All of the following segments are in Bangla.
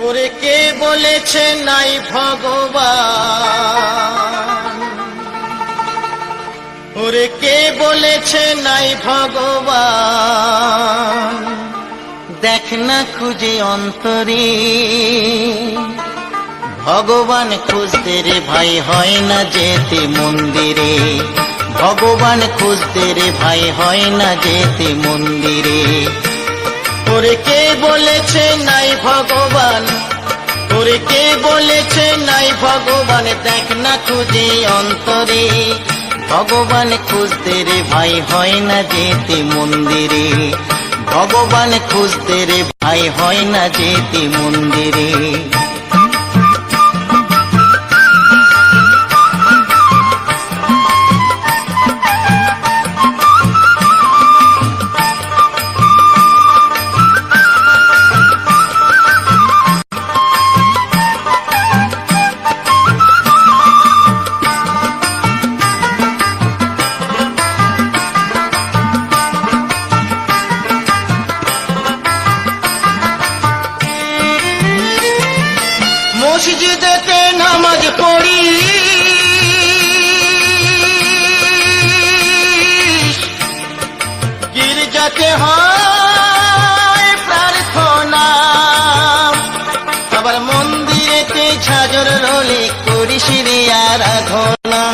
ওরে কে বলেছে নাই ভগবান? ওরে কে বলেছে নাই ভগবান? দেখ না খুঁজে অন্তরে, ভগবান খুঁজতে রে ভাই হয় না যেতে মন্দিরে। ভগবান খুঁজতে রে ভাই হয় না যেতে মন্দিরে। ওরে কে বলেছে নাই ভগবান? তোরে কে বলেছে নাই ভগবান? দেখ না খুঁজে অন্তরে। ভগবান খুঁজতে রে ভাই হয় না যেতে মন্দিরে। ভগবান খুঁজতে রে ভাই হয় না যেতে মন্দিরে। মসজিদেতে নামাজ পড়ি। গির্জাতে হয় প্রার্থনা। আবার মন্দিরেতে ঝাঁঝর রোলে করিস রে আরাধনা।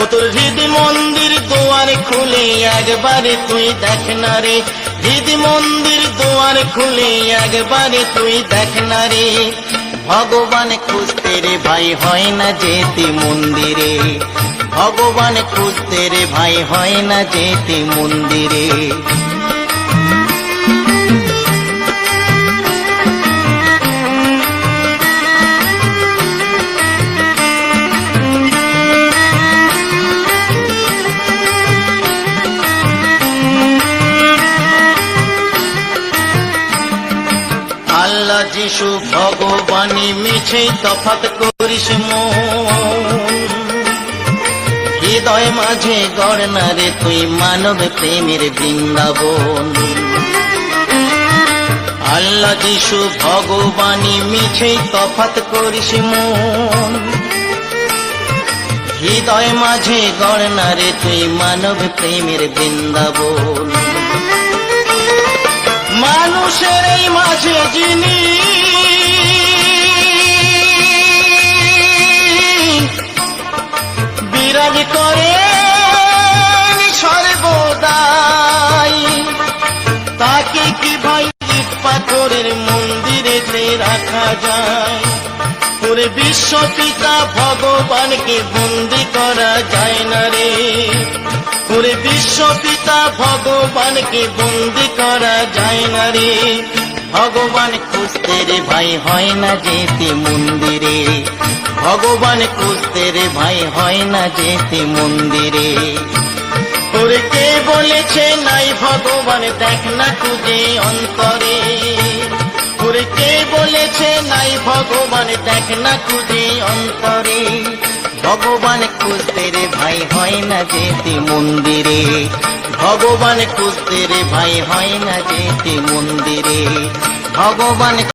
ও তোর হৃদ মন্দির দুয়ার খুলে একবারে তুই দেখ না রে। হৃদ মন্দির দুয়ার খুলে একবারে তুই দেখ না রে। ভগবান খুঁজতে রে ভাই হয় না যেতে মন্দিরে। ভগবান খুঁজতে রে ভাই হয় না যেতে মন্দিরে। আল্লাহ যিশু ভগবানী মিছে তফাত করিস হৃদয় মাঝে গড় না রে, তুই মানব প্রেমের বৃন্দাবন। আল্লাহ যিশু ভগবানী মিছে তফাত করিস হৃদয় মাঝে গড় না রে, তুই মানব প্রেমের বৃন্দাবন। এই মাঝে যিনি বিরাজ করে সর্বদাই তাকে কি ভাই পাথরের মন্দিরে রাখা যায়? পুরে বিশ্ব পিতা ভগবানকে বন্দি করা যায় না রে। পুরে বিশ্ব পিতা ভগবানকে বন্দি করা যায় না রে। ভগবান খুঁজতে রে ভাই হয় না যেতে মন্দিরে। ভগবান খুঁজতে রে ভাই হয় না যেতে মন্দিরে। ওরে কে বলেছে নাই ভগবান দেখ না খুঁজে অন্তরে। ওরে কে বলেছে নাই ভগবান? দেখ না খুঁজে অন্তরে। ভগবান খুঁজতে রে ভাই হয় না যেতে মন্দিরে। ভগবান খুঁজতে রে ভাই হয় না যেতে মন্দিরে। ভগবান